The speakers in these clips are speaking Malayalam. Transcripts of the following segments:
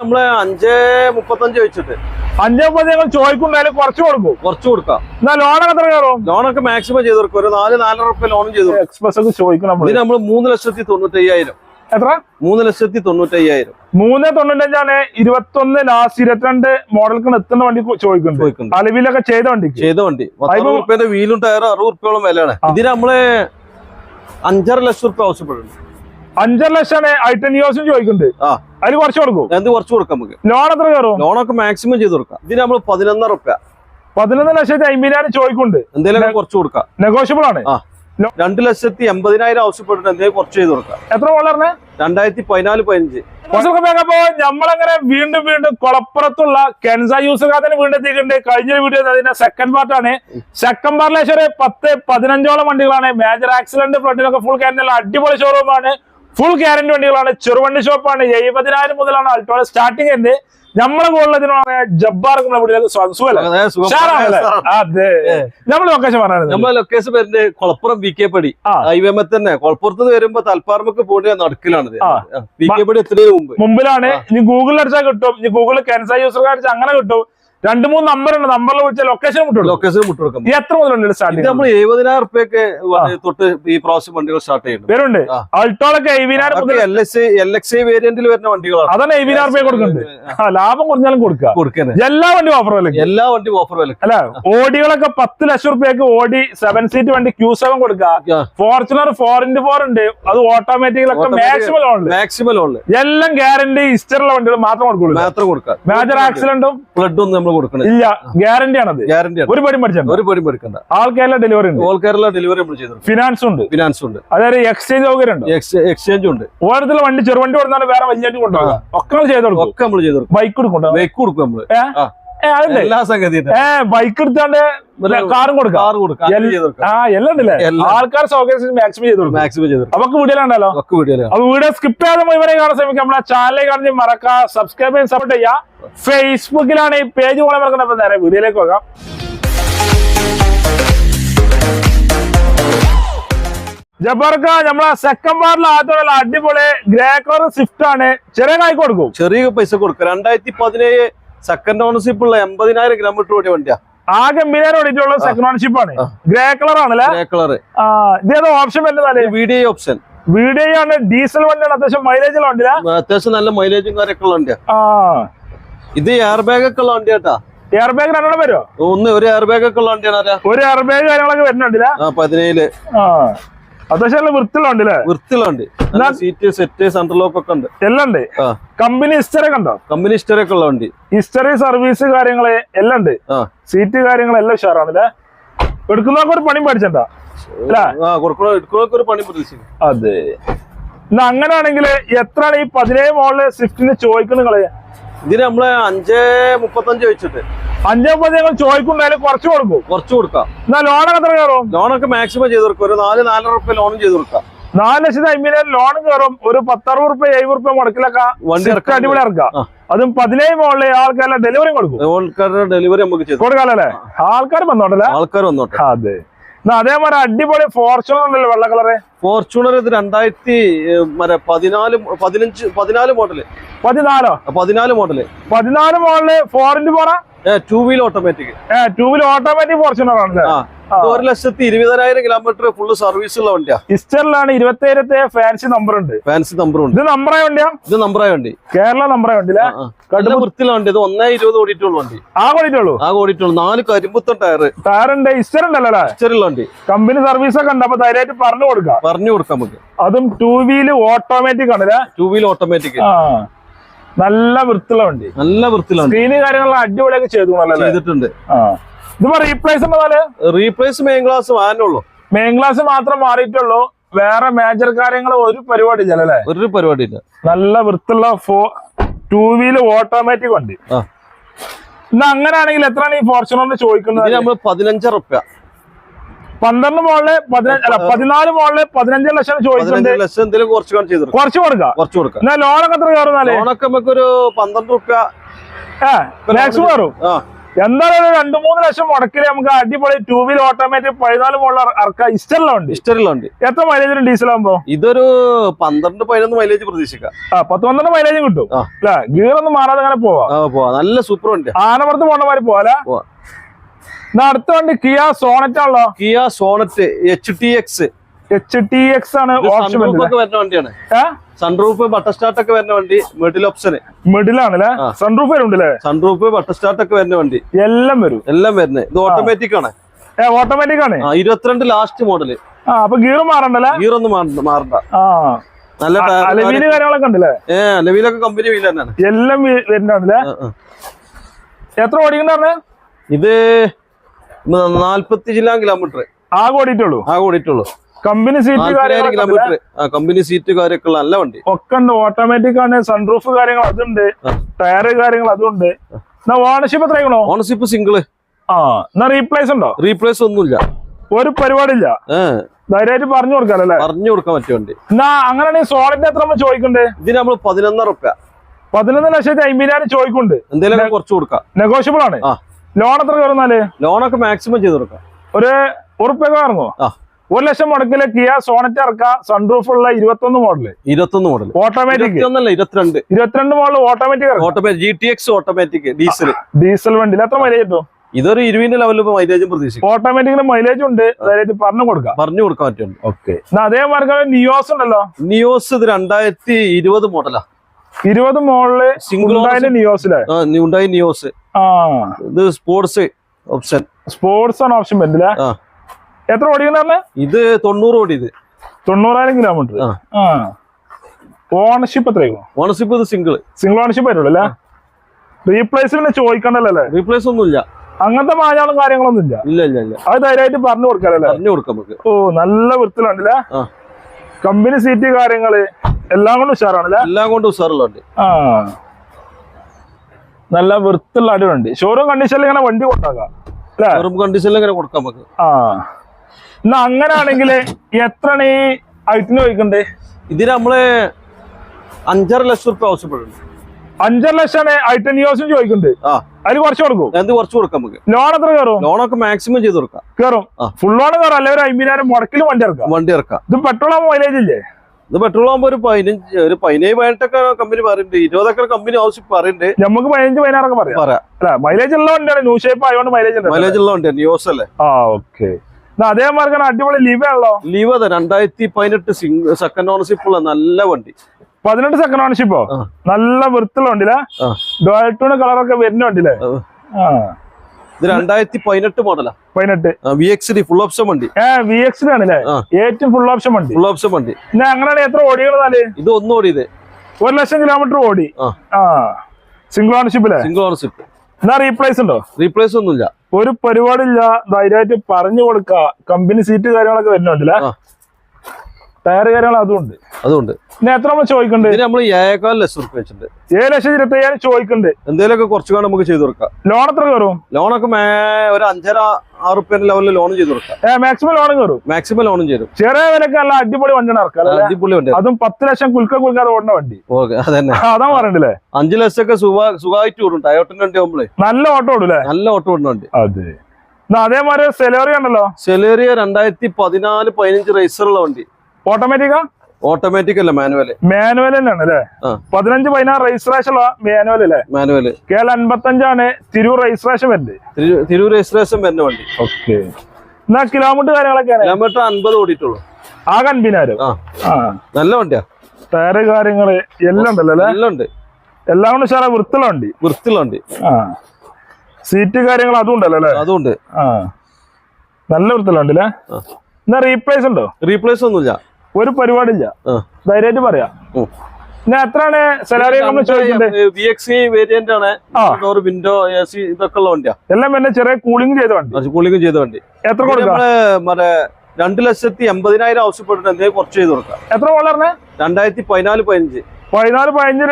നമ്മൾ അഞ്ചേ മുപ്പത്തഞ്ച് വെച്ചിട്ട് അഞ്ചേ മുപ്പത് ഞങ്ങൾ ചോദിക്കും മേലെ കുറച്ച് കൊടുക്കും. കുറച്ച് കൊടുക്കാം. എന്നാ ലോണൊക്കെ എത്ര കയറും? ലോണൊക്കെ മാക്സിമം ചെയ്ത് കൊടുക്കും. ഒരു നാല് നാലര റുപ്യ ലോണും ചെയ്തു എക്സ്പ്രസ് ഒക്കെ ചോദിക്കും നമ്മൾ ഇതിന് നമ്മൾ മൂന്ന് ലക്ഷത്തി തൊണ്ണൂറ്റി അയ്യായിരം എത്ര? മൂന്ന് ലക്ഷത്തി തൊണ്ണൂറ്റി അയ്യായിരം മൂന്ന് തൊണ്ണൂറ്റഞ്ചാണ് ഇരുപത്തൊന്ന് ലാസ്റ്റ് ഇരുപത്തിരണ്ട് മോഡൽക്ക് എത്തുന്ന വണ്ടി ചോദിക്കുന്നുണ്ട്. അലവിലൊക്കെ ചെയ്ത വണ്ടി ചെയ്ത വണ്ടി. റുപ്യന്റെ വീലും ടയറും അറുപത് റുപ്യോളം വിലയാണ്. ഇതിന് നമ്മൾ അഞ്ചര ലക്ഷം റുപ്യ ആവശ്യപ്പെടുന്നു അഞ്ചര ലക്ഷമാണ് ഐ ഐറ്റനിയോസും ചോദിക്കുന്നുണ്ട്. ആ. അതിൽ കുറച്ച് കൊടുക്കും. എന്ത് കുറച്ച് കൊടുക്കാം നമുക്ക്. ലോൺ എത്ര കയറും? ലോണൊക്കെ മാക്സിമം ചെയ്ത് കൊടുക്കാം. ഇതിന് നമ്മൾ പതിനൊന്നര റുപ്യ പതിനൊന്ന് ലക്ഷത്തി അമ്പതിനായിരം ചോദിക്കുന്നുണ്ട്. എന്തെങ്കിലും കുറച്ച് കൊടുക്കാം. നെഗോഷ്യബിൾ ആണ്. ആ. രണ്ട് ലക്ഷത്തി എൺപതിനായിരം ആവശ്യപ്പെട്ടിട്ട് എന്തെങ്കിലും കുറച്ച് ചെയ്ത് കൊടുക്കാം. എത്ര മോളറിന് രണ്ടായിരത്തി പതിനാല് പതിനഞ്ച്. അപ്പോ നമ്മളങ്ങനെ വീണ്ടും വീണ്ടും കൊളപ്പുറത്തുള്ള കെൻസ യൂസ് കാത്തിന് വീണ്ടും എത്തിയിട്ടുണ്ട്. കഴിഞ്ഞ വീഡിയോ അതിന്റെ സെക്കൻഡ് പാർട്ടാണ് സെക്കൻഡ് പാർട്ടിലെ ഒരു പത്ത് പതിനഞ്ചോളം വണ്ടികളാണ്. മേജർ ആക്സിഡന്റ് ഫ്രണ്ടിലൊക്കെ ഫുൾ ഗ്യാരണ്ടി അടിപൊളി ഷോറൂമാണ് ഫുൾ ഗ്യാരണ്ടി വണ്ടികളാണ്. ചെറുവണ്ടി ഷോപ്പാണ് എഴുപതിനായിരം മുതലാണ് അൾട്ടോടെ സ്റ്റാർട്ടിംഗ് ഉണ്ട് നമ്മളെ കൂടുതൽ ജബ്ബാർ വീട്ടിലേക്ക് സ്വാഗതം അതെ, സുഖം. അതെ നമ്മൾ ലൊക്കേഷൻ പറഞ്ഞത് നമ്മളെ ലൊക്കേഷൻ വരുന്നത് കൊളപ്പുറം വി കെ പടി. ഹൈവേമ തന്നെ. കൊളപ്പുറത്ത് നിന്ന് വരുമ്പോ തൽപ്പാറമ്പക്ക് പോണ്ട നടക്കിലാണ്. വി കെ പടി എത്തുന്നതിന് മുമ്പ്. മുമ്പിലാണ്. ഇനി ഗൂഗിളിൽ അടിച്ചാൽ കിട്ടും. ഇനി ഗൂഗിളിൽ കാൻസർ യൂസർ അടിച്ചാൽ അങ്ങനെ കിട്ടും. രണ്ട് മൂന്ന് നമ്പർ ഉണ്ട്. നമ്പറിൽ വെച്ചാൽ ലൊക്കേഷൻ ലൊക്കേഷൻ വിട്ടു എത്ര മുതലുണ്ട് സ്റ്റാർട്ടിംഗ് നമ്മൾ എഴുപതിനായിരം റുപ്യക്ക് തൊട്ട് ഈ പ്രാവശ്യം വണ്ടികൾ സ്റ്റാർട്ട് ചെയ്യുന്നുണ്ട്. വരുന്നുണ്ട്. അൾട്ടോളൊക്കെ എഴുപതിനായിരം എൽ എക്സ് എൽ എക്സ് വേരിയന്റിൽ വരുന്ന വണ്ടികളാണ്. അതാണ് എഴുപതിനായിരം രൂപ കൊടുക്കുന്നുണ്ട് ലാഭം കുറഞ്ഞാലും കൊടുക്കുക. കൊടുക്കുന്നത് എല്ലാ വണ്ടി ഓഫർ വില എല്ലാ വണ്ടി ഓഫർ വില അല്ല ഓഡികളൊക്കെ പത്ത് ലക്ഷം റുപ്യക്ക് ഓടി സെവൻ സീറ്റ് വണ്ടി ക്യൂ സെവൻ കൊടുക്കുക. ഫോർച്യൂണർ ഫോർ ഇന്റു ഫോർ ഉണ്ട്. അത് ഓട്ടോമാറ്റിക്കിലൊക്കെ. മാക്സിമം ലോൺ മാക്സിമം ഓൺ എല്ലാം ഗ്യാരണ്ടി ഹിസ്റ്ററുള്ള വണ്ടികൾ മാത്രം കൊടുക്കുള്ളൂ. മാത്രം കൊടുക്കാം മേജർ ആക്സിഡന്റും ബ്ലഡും ഒന്നും നമ്മൾ കൊടുക്കണില്ല ഇല്ല ഗ്യാരണ്ടി ആണത്. ഗ്യാരണ്ടി ഒരു പടി പഠിച്ചാൽ ഒരു പടി പഠിക്കണ്ട ആൾ കേരള ഡെലിവറി ഉണ്ട്. ഓൾ കേരള ഡെലിവറി നമ്മൾ ചെയ്തു ഫിനാൻസ് ഉണ്ട്. ഫിനാൻസ് ഉണ്ട്. അതായത് എക്സ്ചേഞ്ച് സൗകര്യം ഉണ്ട്. എക്സ്ചേഞ്ച് ഉണ്ട്. ഓരോരുത്തർ വണ്ടി ചെറുവണ്ടി കൊടുത്താൽ വേറെ വലിയ കൊണ്ടുപോകാം. ഒക്കെ നമ്മൾ ചെയ്ത് കൊടുക്കും. ഒക്കെ നമ്മൾ ചെയ്തു കൊടുക്കും. ബൈക്ക് കൊടുക്കും ബൈക്ക് കൊടുക്കും അതുണ്ട് എല്ലാ സംഗതിയും ബൈക്ക് എടുത്താണ്ട് കാറും കൊടുക്കാം. കാർ കൊടുക്കാം. ചെയ്ത് ആ എല്ലാം ഉണ്ടല്ലേ? ആൾക്കാർ സൗകര്യം മാക്സിമം ചെയ്ത് ചെയ്ത് വീഡിയോ അപ്പൊ വീഡിയോ സ്കിപ്പ് ചെയ്യാതെ മുഴുവനെ കാണാൻ ശ്രമിക്കാം. നമ്മളെ ചാനലിൽ കാണുന്ന മറക്കാം സബ്സ്ക്രൈബ് ചെയ്യാൻ സപ്പോർട്ട് ചെയ്യാം. ഫേസ്ബുക്കിലാണ് ഈ പേജ് പോലെ മറക്കുന്നത് നേരെ വീഡിയോയിലേക്ക് പോകാം. ജബർക്ക നമ്മളെ സെക്കൻഡ് പാർട്ടിൽ ആദ്യമുള്ള അടിപൊളി ഗ്രേ കളർ സ്വിഫ്റ്റ് ആണ്. ചെറിയ കായ്ക്ക് കൊടുക്കും. ചെറിയ പൈസ കൊടുക്കും. രണ്ടായിരത്തി പതിനേഴ് സെക്കൻഡ് ഓണർഷിപ്പ് ഉള്ള എൺപതിനായിരം കിലോമീറ്റർ ഓടിയ വണ്ടിയാ. ആകെ എമ്പിനായിരം ഓടിയിട്ടുള്ള സെക്കൻഡ് ഓണർഷിപ്പ് ആണ്. ഗ്രേ കളർ ആണല്ലേ? ഗ്രേ കളർ ഇതേതോ ഓപ്ഷൻ വരുന്നതല്ലേ? വീഡിയോ ഓപ്ഷൻ വീഡിയോ ആണ് ഡീസൽ വണ്ടിയാണ് അത്യാവശ്യം മൈലേജ് ഉള്ള വണ്ടിയാ അത്യാവശ്യം നല്ല മൈലേജും കാര്യമൊക്കെ ഉള്ള വണ്ടിയാ. ഇത് എയർ ബാഗ് ഒക്കെ ഉള്ള വണ്ടിയാട്ടാ എയർ ബാഗ് രണ്ടെണ്ണം വരുമോ ഒന്ന് ഒരു എയർ ബാഗ് ഒക്കെ ഉള്ള വണ്ടിയാണ് ഒരു എയർ ബാഗ് കാര്യങ്ങളൊക്കെ വരുന്നുണ്ടല്ലേ? ആ പതിനേഴിൽ ആ. അത്യാവശ്യം നല്ല അല്ലേ നല്ല സീറ്റ് സെറ്റ് സെന്റർ ലോക്ക് ഒക്കെ ഉണ്ട്. എല്ലാം ഉണ്ട് കമ്പനി ഹിസ്റ്ററി ഉണ്ടോ? കമ്പനി ഹിസ്റ്ററി ഒക്കെ ഉള്ള വണ്ടി ഹിസ്റ്ററി സർവീസ് കാര്യങ്ങൾ എല്ലാം ഉണ്ട്. സീറ്റ് കാര്യങ്ങളെല്ലാം പഠിച്ചണ്ട? അല്ലേ എടുക്കുന്നവർക്ക് ഒരു പണി പ്രതീക്ഷിക്കും അതെ. എന്നാ അങ്ങനെയാണെങ്കിൽ എത്രയാണ് ഈ പതിനേഴ് മോളിൽ സ്വിഫ്റ്റിന് ചോദിക്കുന്നത് നിങ്ങൾ? ഇതിന് നമ്മൾ അഞ്ചേ മുപ്പത്തഞ്ച് വെച്ചിട്ട് അഞ്ചേ പതി ഞങ്ങൾ മേലെ കുറച്ച് കൊടുക്കും. കുറച്ച് കൊടുക്കാം. എന്നാ ലോണൊക്കെ എത്ര കയറും? ലോണൊക്കെ മാക്സിമം ചെയ്ത് കൊടുക്കും. ഒരു നാല് നാലര റുപ്യ ലോണും ചെയ്ത് കൊടുക്കാം. നാല് ലക്ഷത്തി അമ്പതിനായിരം ലോൺ കയറും. ഒരു പത്തറുപത് റുപ്യ എഴുപത് റുപ്യ മുടക്കിലൊക്കെ വണ്ടി അടിപൊളി ഇറക്കാം. അതും പതിനേഴ് മുകളിൽ ആൾക്കാരെല്ലാം ഡെലിവറി കൊടുക്കും. ആൾക്കാരുടെ ഡെലിവറി നമുക്ക് ചെയ്തു കൊടുക്കാലല്ലേ? ആൾക്കാർ വന്നോട്ടല്ലേ? ആൾക്കാർ വന്നോട്ടെ. അതെ. എന്നാ അതേമാതിരി അടിപൊളി ഫോർച്യൂണർ ഉണ്ടല്ലോ വെള്ള കളറ്. ഫോർച്യൂണർ ഇത് രണ്ടായിരത്തി മറ്റേ പതിനാല് പതിനഞ്ച് പതിനാല് മോഡൽ പതിനാലോ? പതിനാല് മോഡൽ പതിനാല് model four into four two wheel automatic two wheel automatic Fortuner ആണല്ലേ? ആ ഇത് ഒരു ലക്ഷത്തി ഇരുപതിനായിരം കിലോമീറ്റർ ഫുള്ള് സർവീസ് ഉള്ള വണ്ടിയാ. ഹിസ്റ്ററിലാണ് ഇരുപത്തേഴത്തെ ഫാൻസി നമ്പർ ഉണ്ട്. ഫാൻസി നമ്പർ ഉണ്ട്. ഇത് നമ്പറായ വണ്ടിയാ? ഇത് നമ്പറായ വണ്ടി. കേരള നമ്പറായ ആ. നല്ല വൃത്തിയുള്ള വണ്ടി. ഇത് ഒന്നേ ഇരുപത് ഓടിയിട്ടുള്ള വണ്ടി. ആ ഓടിയിട്ടുള്ളൂ? ആ ഓടിയിട്ടുള്ളൂ നാല് കരിമ്പുത്തൻ ടയർ ടയറുണ്ട് ഹിസ്റ്റർ ഉണ്ടല്ലോ പിക്ചറുള്ള വണ്ടി. കമ്പനി സർവീസ് ഒക്കെ ഉണ്ട്. അപ്പൊ ധൈര്യമായിട്ട് പറഞ്ഞു കൊടുക്കാം. പറഞ്ഞു കൊടുക്കാം നമുക്ക്. അതും ടൂ വീൽ ഓട്ടോമാറ്റിക് ആണല്ലേ? ടൂ വീൽ ഓട്ടോമാറ്റിക് ആ. നല്ല വൃത്തിയുള്ള വണ്ടി. നല്ല വൃത്തിയുള്ള സ്ക്രീന് കാര്യങ്ങളെല്ലാം അടിപൊളിയൊക്കെ ചെയ്തു ചെയ്തിട്ടുണ്ട്. ഇതിപ്പോ റീപ്ലേസ് റീപ്ലേസ് മെയിൻ ക്ലാസ് വാനുള്ളൂ മെയിൻ ക്ലാസ് മാത്രം മാറിയിട്ടുള്ളൂ. വേറെ മേജർ കാര്യങ്ങൾ ഒരു പരിപാടി ഇല്ല അല്ലേ? ഒരു പരിപാടി ഇല്ല നല്ല വൃത്തിയുള്ള ഫോ ടൂ വീൽ ഓട്ടോമാറ്റിക് വണ്ടി. ഇന്ന് അങ്ങനെയാണെങ്കിൽ എത്രയാണ് ഈ ഫോർച്യൂണറിന് ചോദിക്കുന്നത്? നമ്മൾ പതിനഞ്ച് റുപ്യ പന്ത്രണ്ട് മോളിൽ അല്ല പതിനാല് മോളിൽ പതിനഞ്ച് ലക്ഷം ചോദിച്ചിട്ടുണ്ട്. ലക്ഷം കുറച്ച് കൊടുക്കാം കുറച്ച് കൊടുക്കാം. കുറച്ച് കൊടുക്കാം. എന്നാ ലോണൊക്കെ എത്ര കയറുന്നാലേ ലോണൊക്കെ പന്ത്രണ്ട് റുപ്യ. മാക്സിമം കയറും. എന്തായാലും ഒരു രണ്ട് മൂന്ന് ലക്ഷം മുടക്കിൽ നമുക്ക് അടിപൊളി ടൂ വീലർ ഓട്ടോമാറ്റിക് പതിനാല് മുകളിൽ ഇറക്കാം ഇസ്റ്ററിലുണ്ട് ഇസ്റ്ററിലുണ്ട് എത്ര മൈലേജ് ഡീസൽ ആകുമ്പോ ഇതൊരു പന്ത്രണ്ട് പതിനൊന്ന് മൈലേജ് പ്രതീക്ഷിക്കാം. ആ പത്ത് പന്ത്രണ്ട് മൈലേജും കിട്ടും. അല്ലെ? ഗിയർ ഒന്നും മാറാതെ അങ്ങനെ പോവാ. നല്ല സൂപ്പർ ഉണ്ട് ആനപ്പുറത്ത് പോണ മാതിരി പോവാ. അടുത്ത വണ്ടി കിയ സോണറ്റ് ആണല്ലോ. Kia Sonet H T X H T X ആണ് ഓപ്ഷൻ വരുന്ന വണ്ടിയാണ്. സൺറൂഫ് ബട്ടർ സ്റ്റാർട്ട് ഒക്കെ വരുന്ന വണ്ടി മിഡിൽ ഓപ്ഷൻ മിഡിലാണല്ലേ. സൺറൂഫ് വരുന്നുണ്ടല്ലേ? സൺറൂഫ് ബട്ടർ സ്റ്റാർട്ട് ഒക്കെ വരുന്ന വണ്ടി. എല്ലാം വരും. എല്ലാം വരുന്നത്. ഇത് ഓട്ടോമാറ്റിക് ആണ്. ഓട്ടോമാറ്റിക് ആണ്? ഇരുപത്തിരണ്ട് ലാസ്റ്റ് മോഡൽ ആ അപ്പൊ ഗിയർ മാറണ്ടല്ലേ? ഗിയർ ഒന്നും മാറണ്ട- നല്ല അലവീൽ കാര്യങ്ങളൊക്കെ ഉണ്ടല്ലേ? ഏ അലവിലൊക്കെ കമ്പനി വീൽ തന്നെയാണ്. എല്ലാം വരുന്നുണ്ടല്ലേ. എത്ര ഓടിക്കണ്ടേ ഇത് നാല്പത്തി ചില കിലോമീറ്റർ ആകെ ഓടിയിട്ടുള്ളൂ? ആകെ ഓടിയിട്ടുള്ളൂ. Company seat? Kilometre company seat കാര്യമൊക്കെ നല്ല വണ്ടി. ഒക്കെ ഉണ്ട്. ഓട്ടോമാറ്റിക് ആണ്. സൺറൂഫ് കാര്യങ്ങൾ അതുണ്ട്. ടയർ കാര്യങ്ങൾ അതുണ്ട് ഓണർഷിപ്പ് എത്രയാണോ ഓണർഷിപ്പ് സിംഗിൾ ആ എന്നാ റീപ്ലേസ് ഉണ്ടോ? റീപ്ലേസ് ഒന്നുമില്ല. ഒരു പരിപാടിയില്ല. ധൈര്യമായിട്ട് പറഞ്ഞു കൊടുക്കാല്ലേ പറഞ്ഞു കൊടുക്കാൻ വണ്ടി. എന്നാ അങ്ങനെയാണെങ്കിൽ സോളിന്റെ എത്ര നമ്മൾ ചോദിക്കണ്ടേ? ഇതിന് നമ്മൾ പതിനൊന്നര റുപ്യ പതിനൊന്ന് ലക്ഷത്തി അമ്പതിനായിരം ചോദിക്കുന്നുണ്ട്. എന്തെങ്കിലും കുറച്ച് കൊടുക്കാം. നെഗോഷ്യബിൾ ആണ്. ആ. ലോൺ എത്ര കയറുന്നാൽ ലോണൊക്കെ മാക്സിമം ചെയ്ത് കൊടുക്കാം. ഒരു ഉറുപ്പൊക്കെ ഇറങ്ങോ ആ. ഒരു ലക്ഷം മുടക്കിൽ കിയ സോണറ്റ് ഇറക്ക സൺറൂഫ് ഉള്ള ഇരുപത്തൊന്ന് മോഡൽ ഇരുപത്തൊന്ന് മോഡൽ ഓട്ടോമാറ്റിക് ഇരുപത്തിരണ്ട്. ഇരുപത്തിരണ്ട് model automatic automatic G T X automatic diesel diesel വണ്ടിയിൽ എത്ര മൈലേജ് കിട്ടും? ഇതൊരു ഇരുവിന്റെ ലെവലിൽ മൈലേജും പ്രതീക്ഷിക്കും. ഓട്ടോമാറ്റിക്കിന് മൈലേജ് ഉണ്ട്. അതായത് പറഞ്ഞു കൊടുക്കാം. പറഞ്ഞു കൊടുക്കാൻ പറ്റുന്നുണ്ട് ഓക്കെ. അതേമാതിരി നിയോസ് ഉണ്ടല്ലോ. നിയോസ് ഇത് രണ്ടായിരത്തി ഇരുപത് മോഡലാ ഇരുപത് മോളിൽ നിയോസിലെ ആ ഉണ്ടായി നിയോസ് ആ. ഇത് സ്പോർട്സ് ഓപ്ഷൻ സ്പോർട്സ് ആണ് ഓപ്ഷൻ വരുന്നില്ല എത്ര ഓടിക്കണ ഇത് തൊണ്ണൂറ് ഓടി ഇത്. തൊണ്ണൂറായിരം കിലോമീറ്റർ ആ. ഓണർഷിപ്പ് എത്രയാക്കും ഓണർഷിപ്പ് ഇത് സിംഗിൾ സിംഗിൾ ഓണർഷിപ്പ് വരുള്ളൂ അല്ലേ റീപ്ലേസ്മെന്റ് ചോദിക്കണ്ടല്ലേ റീപ്ലേസ് ഒന്നും ഇല്ല അങ്ങനത്തെ മാഞ്ഞാളും കാര്യങ്ങളൊന്നും ഇല്ല. ഇല്ല ഇല്ല ഇല്ല. അത് ധൈര്യമായിട്ട് പറഞ്ഞു കൊടുക്കാറല്ലേ പറഞ്ഞു കൊടുക്കാം നമുക്ക്. ഓ നല്ല വൃത്തിലുണ്ടല്ലേ ആ. കമ്പനി സീറ്റ് കാര്യങ്ങൾ. എല്ലാം കൊണ്ടും ഉഷാറാണല്ലേ? എല്ലാം കൊണ്ടും ഉഷാറുള്ള വണ്ടി ആ. നല്ല വൃത്തിയുള്ള അടിയുണ്ട് ഷോറൂം കണ്ടീഷനിൽ ഇങ്ങനെ വണ്ടി കൊണ്ടാക്കാം കണ്ടീഷനിൽ ഇങ്ങനെ കൊടുക്കാം നമുക്ക്. ആ. എന്നാ അങ്ങനെയാണെങ്കിൽ എത്ര ഈ ഐറ്റിന് ചോദിക്കണ്ടേ? ഇതിന് നമ്മൾ അഞ്ചര ലക്ഷം റുപ്യ ആവശ്യപ്പെടുന്നുണ്ട്. അഞ്ചര ലക്ഷമാണ് ഐറ്റൻ ന്യൂസും ചോദിക്കുന്നുണ്ട് അതിൽ കുറച്ച് കൊടുക്കും. എന്ത് കുറച്ച് കൊടുക്കാം നമുക്ക്? ലോൺ എത്ര കയറും? ലോണൊക്കെ മാക്സിമം ചെയ്ത് കൊടുക്കാം. കയറും. ഫുൾ ലോൺ കയറും. അല്ലെങ്കിൽ ഒരു അമ്പതിനായിരം മുടക്കിൽ വണ്ടി ഇറക്കാം. വണ്ടി ഇറക്കാം. ഇത് പെട്രോൾ മൈലേജ് ഇല്ലേ? ഇത് പെട്രോൾ ആകുമ്പോൾ ഒരു പതിനഞ്ച് ഒരു പതിനേഴ് പതിനെട്ടൊക്കെ കമ്പനി പറയുന്നുണ്ട്. ഇരുപതൊക്കെ കമ്പനി ആവശ്യം പറയുന്നുണ്ട്. നമുക്ക് പതിനഞ്ച് പതിനാറൊക്കെ പറയാം. പറയാം. മൈലേജ് ഉള്ള വണ്ടിയാണ്. ന്യൂ ഷേപ്പ് ആയതുകൊണ്ട് മൈലേജ് മൈലേജ് ഉള്ള വണ്ടിയാണ്. ന്യൂസ് അല്ലേ? ആ ഓക്കെ അതേമാതിരി അടിപൊളി ലീവ് ആണല്ലോ. ലീവ് അതെ. രണ്ടായിരത്തി പതിനെട്ട് സെക്കൻഡ് ഓണർഷിപ്പ് ഉള്ള നല്ല വണ്ടി. പതിനെട്ട് സെക്കൻഡ് ഓണർഷിപ്പോ നല്ല വൃത്തിയുള്ള വണ്ടിയില്ല ഡോൾട്ടൂണ് കളറൊക്കെ വരുന്ന വണ്ടിയില്ലേ? ആ. ഇത് രണ്ടായിരത്തി പതിനെട്ട് മോഡലാ പതിനെട്ട്. V X D full option വണ്ടി. വി എക്സിലാണല്ലേ ആണല്ലേ? ഏറ്റവും ഫുൾ ഓപ്ഷൻ വണ്ടി. ഫുൾ ഓപ്ഷൻ വണ്ടി. അങ്ങനെയാണ് എത്ര ഓടികളാൽ ഇത് ഒന്നും ഓടിയത് ഒരു ലക്ഷം കിലോമീറ്റർ ഓടി. സിംഗിൾ ഓണർഷിപ്പിലെ സിംഗിൾ ഓണർഷിപ്പ് എന്നാ റീപ്ലേസ് ഉണ്ടോ? റീപ്ലേസ് ഒന്നുമില്ല. ഒരു പരിപാടിയില്ല ധൈര്യമായിട്ട് പറഞ്ഞു കൊടുക്ക കമ്പനി സീറ്റ് കാര്യങ്ങളൊക്കെ വരുന്നുണ്ടല്ലേ? ടയർ കാര്യങ്ങൾ അതുണ്ട് അതുണ്ട്. പിന്നെ എത്ര നമ്മൾ ചോദിക്കണ്ട്? ഇതിന് നമ്മൾ ഏഴേക്കാൽ ലക്ഷം റുപ്യ വെച്ചിട്ടുണ്ട്. ഏഴ് ലക്ഷം ഇരുപത്തി അയ്യായിരം ചോദിക്കണ്ട്. എന്തെങ്കിലുമൊക്കെ കുറച്ച് കാണാൻ നമുക്ക് ചെയ്തു കൊടുക്കാം. ലോൺ എത്ര കയറും? ലോണൊക്കെ മേ ഒരു അഞ്ചര ആറ് റുപ്യ ലെവലിൽ ലോൺ ചെയ്തു കൊടുക്കാം. മാക്സിമം ലോൺ കയറും. മാക്സിമം ലോണും ചെയ്യും ചെറിയ നല്ല അടിപൊളി വണ്ടിയാണ് ഇറക്കാം അടിപൊളി വണ്ടി അതും പത്ത് ലക്ഷം കുൽക്ക കുൽക്കാതെ ഓടുന്ന വണ്ടി. ഓക്കെ അതന്നെ. അതാ പറയണ്ടല്ലേ? അഞ്ചു ലക്ഷമൊക്കെ ഒക്കെ സുഖമായിട്ട് ഓടും. ടയോട്ടിന്റെ വണ്ടി ആകുമ്പോഴേ നല്ല ഓട്ടം ഓടില്ലേ നല്ല ഓട്ടോ ഓടുന്ന വണ്ടി. അതെ. അതേമാതിരി സെലേറിയ ഉണ്ടല്ലോ? സെലേറിയ രണ്ടായിരത്തി പതിനാല് പതിനഞ്ച് ഉള്ള വണ്ടി. ഓട്ടോമാറ്റിക്കാ ഓട്ടോമാറ്റിക് അല്ല മാനുവൽ മാനുവൽ തന്നെയാണ് അല്ലേ? പതിനഞ്ച് പതിനാറ് രജിസ്ട്രേഷൻ മാനുവൽ അല്ലേ? മാനുവൽ കേരള അൻപത്തഞ്ചാണ് തിരൂർ രജിസ്ട്രേഷൻ വരുന്നത്. തിരു- തിരൂർ രജിസ്ട്രേഷൻ വരുന്ന വണ്ടി. ഓക്കെ എന്നാ കിലോമീറ്റർ കാര്യങ്ങളൊക്കെ കിലോമീറ്റർ അൻപത് ഓടിയിട്ടുള്ളൂ. ആകെ അൻപതിനായിരം? നല്ല വണ്ടിയാ. ടയർ കാര്യങ്ങൾ എല്ലാം ഉണ്ടല്ലോ നല്ല ഉണ്ട്. എല്ലാം കൊണ്ട് സാറേ വണ്ടി. വൃത്തിയുള്ള വണ്ടി. സീറ്റ് കാര്യങ്ങൾ അതും ഉണ്ടല്ലോ അല്ലേ? അതുകൊണ്ട് ആ. നല്ല വൃത്തിയുള്ള വണ്ടി അല്ലേ? എന്നാ റീപ്ലേസ് ഉണ്ടോ? റീപ്ലേസ് ഒന്നുമില്ല. ഒരു പരിപാടിയില്ല. ധൈര്യമായിട്ട് പറയാ. പിന്നെ എത്രയാണ് സാലറി നമ്മൾ ചോദിക്കുന്നത് വേരിയന്റ് ആണ്. ഡോർ വിൻഡോ എ സി ഇതൊക്കെ ഉള്ള വണ്ടിയാ. എല്ലാം പിന്നെ ചെറിയ കൂളിംഗ് ചെയ്ത വണ്ടി. കൂളിംഗ് ചെയ്ത വണ്ടി. എത്ര കൊടുക്കാം? നമ്മൾ മറ്റേ രണ്ട് ലക്ഷത്തി എൺപതിനായിരം ആവശ്യപ്പെട്ടിട്ട് എന്തെങ്കിലും കുറച്ച് ചെയ്ത് കൊടുക്കാം. എത്ര വളർന്നെ രണ്ടായിരത്തി പതിനാല് പതിനഞ്ച്. പതിനാല് പതിനഞ്ച്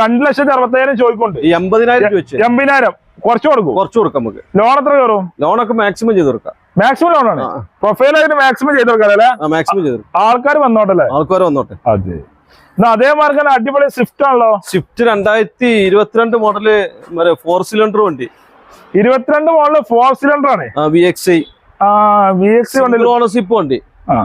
രണ്ട് ലക്ഷത്തി അറുപത്തയ്യായിരം ചോദിക്കൊണ്ട് എൺപതിനായിരം വെച്ച്. എൺപതിനായിരം. കുറച്ച് കൊടുക്കും. കുറച്ച് കൊടുക്കാം നമുക്ക്. ലോൺ എത്ര കയറും? ലോണൊക്കെ മാക്സിമം ചെയ്ത് കൊടുക്കാം. മാക്സിമം ലോൺ ആണ്. പ്രൊഫൈൽ ആയിട്ട് മാക്സിമം ചെയ്ത് കൊടുക്കാം അല്ലേ? ആ മാക്സിമം ചെയ്ത് ആൾക്കാർ വന്നോട്ടല്ലേ ആൾക്കാർ വന്നോട്ടെ. അതെ. അതേ മാർഗം അടിപൊളി സ്വിഫ്റ്റ് ആണല്ലോ. സ്വിഫ്റ്റ് രണ്ടായിരത്തി ഇരുപത്തിരണ്ട് മോഡൽ ഫോർ സിലിണ്ടർ വണ്ടി. ഇരുപത്തിരണ്ട് മോഡൽ ഫോർ സിലിണ്ടർ ആണ്. വി എക്സ് ഐ ആ വി എക്സ് ഓണർഷിപ്പ് വണ്ടി. ആ.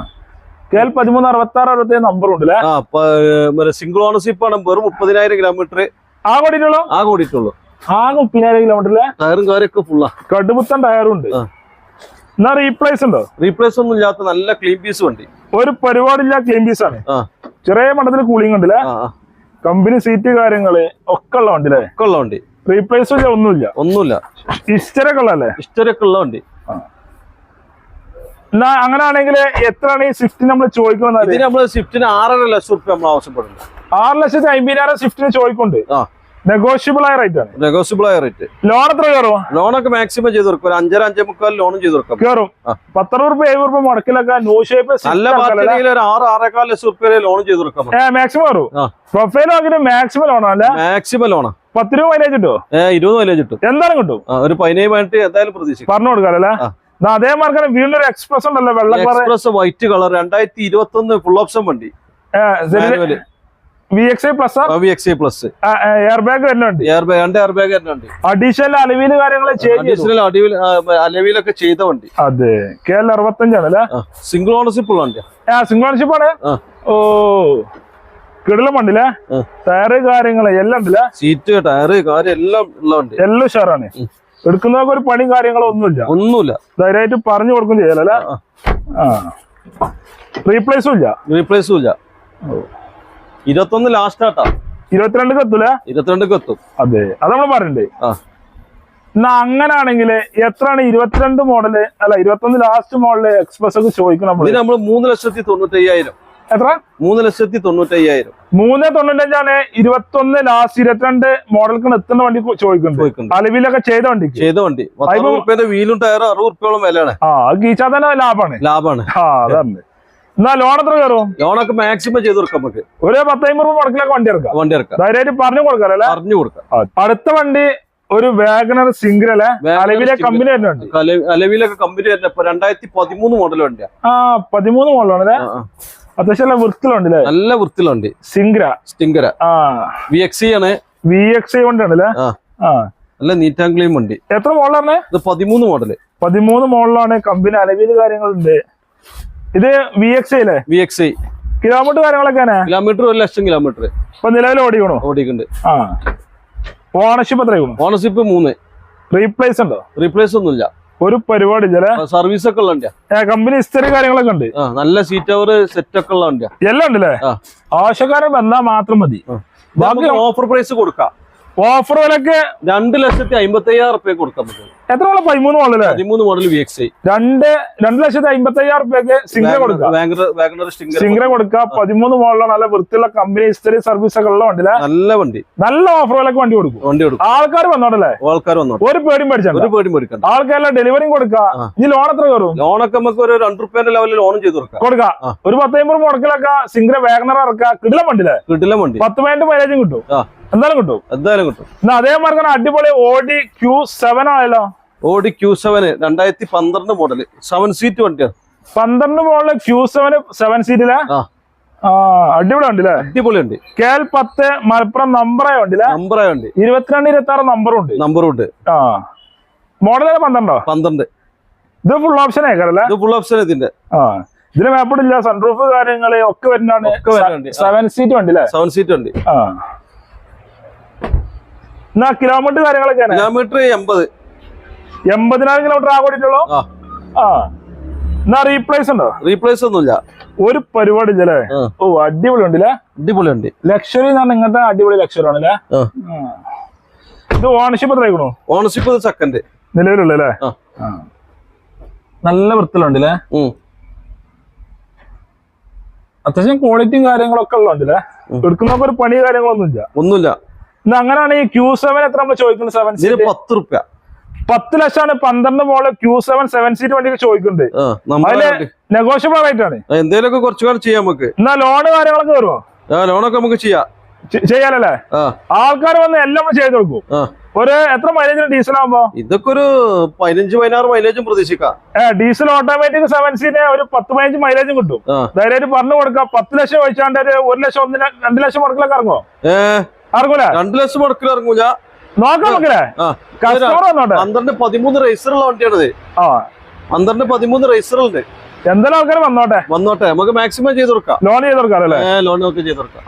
കെ എൽ പതിമൂന്ന് അറുപത്തി ആറ് അറുപത്തി നമ്പർ ഉണ്ട് അല്ലേ? ആ സിംഗിൾ ഓണർഷിപ്പ് ആണ്. വെറും മുപ്പതിനായിരം കിലോമീറ്റർ ആ കൂടിയിട്ടുള്ളൂ? ആ കൂടിയിട്ടുള്ളൂ. ആകെ മുപ്പതിനായിരം കിലോമീറ്റർ ടയറും കാര്യമൊക്കെ ഫുള്ളാ കടുപ്പുത്തൻ ടയറും ഉണ്ട്. ആ. എന്നാ റീപ്ലേസ് ഉണ്ടോ? റീപ്ലേസ് ഒന്നും ഇല്ലാത്ത നല്ല ക്ലീൻ പീസ് വണ്ടി. ഒരു പരിപാടില്ല ക്ലീൻ പീസ് ആണ്. ചെറിയ മണ്ടത്തിൽ കൂളിംഗ് ഉണ്ടല്ലേ. കമ്പനി സീറ്റ് കാര്യങ്ങൾ ഒക്കെ ഉള്ള വണ്ടി ഒക്കെ ഉള്ള വണ്ടി. റീപ്ലേസ് ഇല്ല ഒന്നുമില്ല. ഒന്നുമില്ല. ഇസ്റ്ററൊക്കെ ഉള്ളല്ലേ ഹിസ്റ്ററൊക്കെ ഉള്ള വണ്ടി. എന്നാ അങ്ങനെയാണെങ്കിൽ എത്രയാണ് ഈ സ്വിഫ്റ്റ് നമ്മൾ ചോദിക്കുന്നത്? ഇതിന് സ്വിഫ്റ്റിന് ആറര ലക്ഷം റുപ്യ നമ്മൾ ആവശ്യപ്പെടുന്നുണ്ട് ആറ് ലക്ഷത്തി അമ്പതിനായിരം സ്വിഫ്റ്റിന് ചോദിക്കുന്നുണ്ട്. നെഗോഷ്യബിൾ ആയ റേറ്റ് ആണ്. നെഗോസിബിൾ ആയ റേറ്റ് ലോൺ എത്ര കയറും? ലോണൊക്കെ മാക്സിമം ചെയ്ത് കൊടുക്കും ഒരു അഞ്ചര അഞ്ചേ മുക്കാൽ ലോണും ചെയ്ത് കൊടുക്കാം കയറും. ആ. പത്തറുപത് റുപ്യ എഴുപത് റുപ്യ മുടക്കിലൊക്കെ ന്യൂ ഷേപ്പ് നല്ല പാർട്ടിയിൽ ഒരു ആറ് ആറേക്കാൽ ലക്ഷം റുപ്യ ലോൺ ചെയ്ത് കൊടുക്കാം മാക്സിമം കയറും. ആ. പ്രൊഫൈൽ നോക്കിട്ട് മാക്സിമം ലോൺ അല്ല? മാക്സിമം ലോണാ പത്ത് രൂപ മൈലേജ് കിട്ടുമോ ഏ ഇരുപത് മൈലേജ് കിട്ടും. എന്തായാലും കിട്ടും. ഒരു പതിനേഴ് എന്തായാലും പ്രതീക്ഷിക്കും. പറഞ്ഞു. അതേ മാർക്കാണ് വീണ്ടും ഒരു എക്സ്പ്രസ് ഉണ്ടല്ലോ വെള്ള എക്സ്പ്രസ് വൈറ്റ് കളർ. രണ്ടായിരത്തി ഇരുപത്തി ഒന്ന് ഫുൾ ഓപ്ഷൻ വണ്ടി എയർ ബാഗ് വരുന്നുണ്ട് എയർ ബാഗ് രണ്ട് എയർ ബാഗ് വരുന്നുണ്ട്. അഡീഷണൽ അലവിൽ കാര്യങ്ങൾ ചേഞ്ച് ചെയ്തു. അഡീഷണൽ അടിവിൽ അലവിലൊക്കെ ചെയ്ത വണ്ടി. അതെ. കെ എൽ അറുപത്തഞ്ചാണ് അല്ലേ സിംഗിൾ ഓണർഷിപ്പ് ഉള്ള ആ സിംഗിൾഷിപ്പ് ആണ്. ഓ കിടലമുണ്ടല്ലേ. ടയറ് കാര്യങ്ങൾ എല്ലാം ഉണ്ടല്ലേ? സീറ്റ് ടയറ് കാര്യം എല്ലാം എല്ലാം ഉഷാറാണ്. എടുക്കുന്നവർക്ക് ഒരു പണിയും കാര്യങ്ങളോ ഒന്നുമില്ല. ഒന്നുമില്ല. ധൈര്യമായിട്ട് പറഞ്ഞു കൊടുക്കും ചെയ്യാലല്ലേ ആ. റീപ്ലേസും ഇല്ല. റീപ്ലേസും ഇല്ല. ഇരുപത്തൊന്ന് ലാസ്റ്റ് ആട്ടാ. ഇരുപത്തിരണ്ട് എത്തൂല ഇരുപത്തിരണ്ട് എത്തും അതെ. അത് നമ്മൾ പറയണ്ടേ? എന്നാ അങ്ങനാണെങ്കിൽ എത്രയാണ് ഇരുപത്തിരണ്ട് മോഡൽ അല്ല ഇരുപത്തൊന്ന് ലാസ്റ്റ് മോഡൽ എക്സ്പ്രസ് ഒക്കെ ചോദിക്കും നമ്മൾ മൂന്ന് ലക്ഷത്തി തൊണ്ണൂറ്റി അയ്യായിരം എത്ര? മൂന്ന് ലക്ഷത്തി തൊണ്ണൂറ്റി അയ്യായിരം മൂന്ന് തൊണ്ണൂറ്റഞ്ചാണ് ഇരുപത്തൊന്ന് ലാസ്റ്റ് ഇരുപത്തിരണ്ട് മോഡൽക്ക് എത്തുന്ന വണ്ടി ചോദിക്കുന്നുണ്ട്. അലവിലൊക്കെ ചെയ്ത വണ്ടി ചെയ്ത വണ്ടി. വീലും ടയറും അറുപത് റുപ്യോളം വിലയാണ്. ആ ഗീച്ചാ തന്നെ ലാഭാണ്. ലാഭാണ്. ആ അതാണ് എന്നാ ലോൺ എത്ര കയറും? ലോണൊക്കെ മാക്സിമം ചെയ്ത് കൊടുക്കാം നമുക്ക്. ഒരു പത്തൈമ്പത് രൂപ മുടക്കിലൊക്കെ വണ്ടി ഇറക്കാം വണ്ടി ഇറക്കാം ധൈര്യമായിട്ട് പറഞ്ഞു കൊടുക്കാല്ലേ പറഞ്ഞു കൊടുക്കാം. അടുത്ത വണ്ടി ഒരു വാഗണർ സിംഗിൾ അല്ലെ? അലവിലെ. കമ്പനി അല- അലവിലൊക്കെ കമ്പനി വരുന്ന രണ്ടായിരത്തി പതിമൂന്ന് മോഡൽ വണ്ടിയാ. ആ പതിമൂന്ന് മോഡലാണ്. അത്യാവശ്യം നല്ല വൃത്തിലുണ്ട് നല്ല വൃത്തിലുണ്ട് സിംഗ്ര സിംഗ്ര ആ. വി എക്സ് ആണ്. വി എക്സ് അല്ലേ? ആ. നല്ല നീറ്റ് ആൻഡ് വണ്ടി. എത്ര മോഡലാണ് ഇത് പതിമൂന്ന് മോഡൽ പതിമൂന്ന് മോഡലാണ് കമ്പനി അലവിൽ കാര്യങ്ങളുണ്ട്. ഇത് വി എക്സ് അല്ലേ? വി എക്സ് ഐ കിലോമീറ്റർ കാര്യങ്ങളൊക്കെ കിലോമീറ്റർ ഒരു ലക്ഷം കിലോമീറ്റർ ഇപ്പൊ നിലവിൽ ഓടിക്കണോ? ഓടിക്കുന്നുണ്ട് ആ. ഓണർഷിപ്പ് എത്രയാണ് ഓണർഷിപ്പ് മൂന്ന്. റീപ്ലേസ് ഉണ്ടോ? റീപ്ലേസ് ഒന്നുമില്ല. ഒരു പരിപാടി സർവീസ് ഒക്കെ ഉള്ള കമ്പനി ഹിസ്റ്ററി കാര്യങ്ങളൊക്കെ ഉണ്ട്. നല്ല സീറ്റ് അവർ സെറ്റ് ഒക്കെ ഉള്ള എല്ലാം ഉണ്ടല്ലേ? ആവശ്യക്കാരൻ വന്നാൽ മാത്രം മതി. ബാക്കി ഓഫർ പ്രൈസ് കൊടുക്കാം. ഓഫർ വിലക്ക് രണ്ട് ലക്ഷത്തി അമ്പത്തി അയ്യായിരം റുപ്യ കൊടുക്കാൻ പറ്റും എത്ര മോഡൽ? പതിമൂന്ന് മോഡൽ പതിമൂന്ന് മോഡൽ വി എക്സ് ഐ രണ്ട് രണ്ട് ലക്ഷത്തി അമ്പത്തി അയ്യായിരം റുപ്യക്ക് സിംഗർ കൊടുക്കുക സിംഗർ കൊടുക്കുക പതിമൂന്ന് മോഡലാണ് നല്ല വൃത്തിയുള്ള കമ്പനി ഹിസ്റ്ററി സർവീസ് ഒക്കെ ഉള്ള വണ്ടി നല്ല വണ്ടി. നല്ല ഓഫർ വിലക്ക് വണ്ടി കൊടുക്കും. വണ്ടി കൊടുക്കും. ആൾക്കാർ വന്നോണ്ടല്ലേ ആൾക്കാർ വന്നോ ഒരു പേടിയും മേടിച്ചാൽ ഒരു പേടി മേടിക്കാം ആൾക്കാരെല്ലാം ഡെലിവറിയും കൊടുക്കുക ആ. ഇനി ലോൺ എത്ര കയറും? ലോണൊക്കെ നമുക്ക് ഒരു രണ്ട് റുപ്യന്റെ ലെവലിൽ ലോൺ ചെയ്ത് കൊടുക്കാം. കൊടുക്കാം. ഒരു പത്തമ്പത് മുടക്കിലൊക്കെ സിംഗർ വാഗണർ ഇറക്കുക കിടില വണ്ടിലെ കിടില വണ്ടി. പത്ത് പതിനെട്ട് മൈലേജും കിട്ടും. എന്തായാലും കിട്ടും. എന്തായാലും കിട്ടും. എന്നാ അതേ മാർക്കാണ് അടിപൊളി ഓഡി ക്യൂ സെവൻ ആയല്ലോ. ഓടി ക്യൂ സെവൻ രണ്ടായിരത്തി പന്ത്രണ്ട് മോഡൽ സെവൻ സീറ്റ് വണ്ടിയാണ് പന്ത്രണ്ട് മോഡൽ ക്യൂ സെവൻ സെവൻ സീറ്റിലെ അടിപൊളി ഉണ്ടല്ലേ അടിപൊളി ഉണ്ട് കെ എൽ പത്ത് മലപ്പുറം നമ്പറായ ഉണ്ടല്ലേ നമ്പറായ ഉണ്ട് ഇരുപത്തിരണ്ട് ഇരുപത്തി ആറ് നമ്പറും ഉണ്ട്. നമ്പറും ഉണ്ട്. ആ. മോഡൽ പന്ത്രണ്ടോ? പന്ത്രണ്ട്. ഇത് ഫുൾ ഓപ്ഷൻ ആയിക്കാറല്ലേ ഇത് ഫുൾ ഓപ്ഷൻ ഇതിന്റെ. ആ. ഇതിന് മേപ്പിടില്ല സൺറൂഫ് കാര്യങ്ങൾ ഒക്കെ വരുന്നതാണ്. സെവൻ സീറ്റ് വണ്ടി അല്ലേ? സെവൻ സീറ്റ് ഉണ്ട് ആ. എന്നാ കിലോമീറ്റർ കാര്യങ്ങളൊക്കെ കിലോമീറ്റർ എൺപത്. എൺപതിനായിരം കിലോമീറ്റർ ആ കൂടിയിട്ടുള്ളൂ ആ. എന്നാ റീപ്ലേസ് ഉണ്ടോ? റീപ്ലേസ് ഒന്നുമില്ല. ഒരു പരിപാടി ഇല്ലല്ലേ ഓ അടിപൊളി ഉണ്ടല്ലേ അടിപൊളി ഉണ്ട് ലക്ഷറി എന്ന് പറഞ്ഞാൽ ഇങ്ങനത്തെ അടിപൊളി ലക്ഷറി ആണല്ലേ. ഇത് ഓണർഷിപ്പ് എത്രയാക്കണോ ഓണർഷിപ്പ് സെക്കൻഡ് നിലവിലുള്ളല്ലേ. നല്ല വൃത്തിലുണ്ടല്ലേ. അത്യാവശ്യം ക്വാളിറ്റിയും കാര്യങ്ങളൊക്കെ ഉള്ളതുണ്ടല്ലേ എടുക്കുന്നവർക്ക് ഒരു പണി കാര്യങ്ങളൊന്നുമില്ല. ഒന്നുമില്ല. ഇന്ന് അങ്ങനെയാണ് ഈ ക്യൂ സെവൻ എത്ര നമ്മൾ ചോദിക്കുന്നത് സെവൻ സീറ്റ് പത്ത് റുപ്യ. പത്ത് ലക്ഷമാണ് പന്ത്രണ്ട് മോൾ ക്യൂ സെവൻ സെവൻ സീറ്റ് വണ്ടിക്ക് ചോദിക്കുന്നുണ്ട്. അതിൽ വണ്ടി. നെഗോഷ്യബിൾ റേറ്റാണ് ചെയ്യാം നമുക്ക്. എന്നാ ലോണ് കാര്യങ്ങളൊക്കെ വരുമോ ലോണൊക്കെ നമുക്ക് ചെയ്യാം. ചെയ്യാലല്ലേ? ആൾക്കാർ വന്ന് എല്ലാം ചെയ്ത് കൊടുക്കും. ഒരു എത്ര മൈലേജ് ഡീസൽ ആകുമ്പോ ഇതൊക്കെ ഒരു പതിനഞ്ച് പതിനാറ് മൈലേജും പ്രതീക്ഷിക്കാം. ഡീസൽ ഓട്ടോമാറ്റിക് സെവൻ സീറ്റ് ഒരു പത്ത് പതിനഞ്ച് മൈലേജും കിട്ടും. ധൈര്യമായിട്ട് പറഞ്ഞു കൊടുക്കാം. പത്ത് ലക്ഷം വെച്ചാണ്ട് ഒരു ലക്ഷം ഒന്നിന് രണ്ട് ലക്ഷം മുടക്കിലൊക്കെ ഇറങ്ങോ ഏ ഇറങ്ങൂല രണ്ടു ലക്ഷം മുടക്കിൽ ഇറങ്ങൂല. നോക്കാം വന്നോട്ടെ. പന്ത്രണ്ട് പതിമൂന്ന് റേസറുള്ള വണ്ടിയാണത്. പന്ത്രണ്ട് പതിമൂന്ന് റേസറുണ്ട് എന്തെല്ലാം ആൾക്കാർ വന്നോട്ടെ? വന്നോട്ടെ. നമുക്ക് മാക്സിമം ചെയ്ത് കൊടുക്കാം. ലോൺ ചെയ്ത് കൊടുക്കാം അല്ലേ? ലോൺ ഒക്കെ ചെയ്ത് കൊടുക്കാം.